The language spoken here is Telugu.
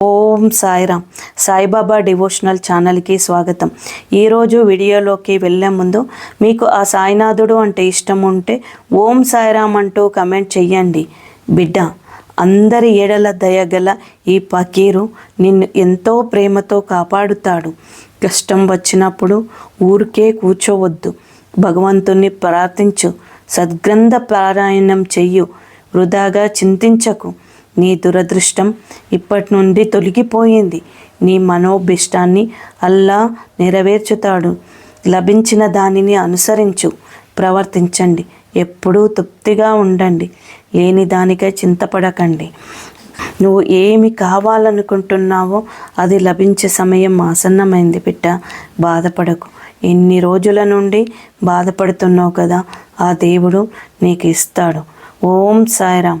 ఓం సాయిరామ్. సాయిబాబా డివోషనల్ ఛానల్కి స్వాగతం. ఈరోజు వీడియోలోకి వెళ్ళే ముందు మీకు ఆ సాయినాథుడు అంటే ఇష్టం ఉంటే ఓం సాయిరామ్ అంటూ కమెంట్ చెయ్యండి. బిడ్డ అందరి ఏడల దయగల ఈ పకీరు నిన్ను ఎంతో ప్రేమతో కాపాడుతాడు. కష్టం వచ్చినప్పుడు ఊరికే కూర్చోవద్దు. భగవంతుణ్ణి ప్రార్థించు. సద్గ్రంథ పారాయణం చెయ్యు. వృధాగా చింతించకు. నీ దురదృష్టం ఇప్పటి నుండి తొలగిపోయింది. నీ మనోభిష్టాన్ని అల్లా నెరవేర్చుతాడు. లభించిన దానిని అనుసరించు. ప్రవర్తించండి. ఎప్పుడూ తృప్తిగా ఉండండి. లేని దానికై చింతపడకండి. నువ్వు ఏమి కావాలనుకుంటున్నావో అది లభించే సమయం ఆసన్నమైంది బిడ్డ. బాధపడకు. ఎన్ని రోజుల నుండి బాధపడుతున్నావు కదా? ఆ దేవుడు నీకు ఇస్తాడు. ఓం సాయిరామ్.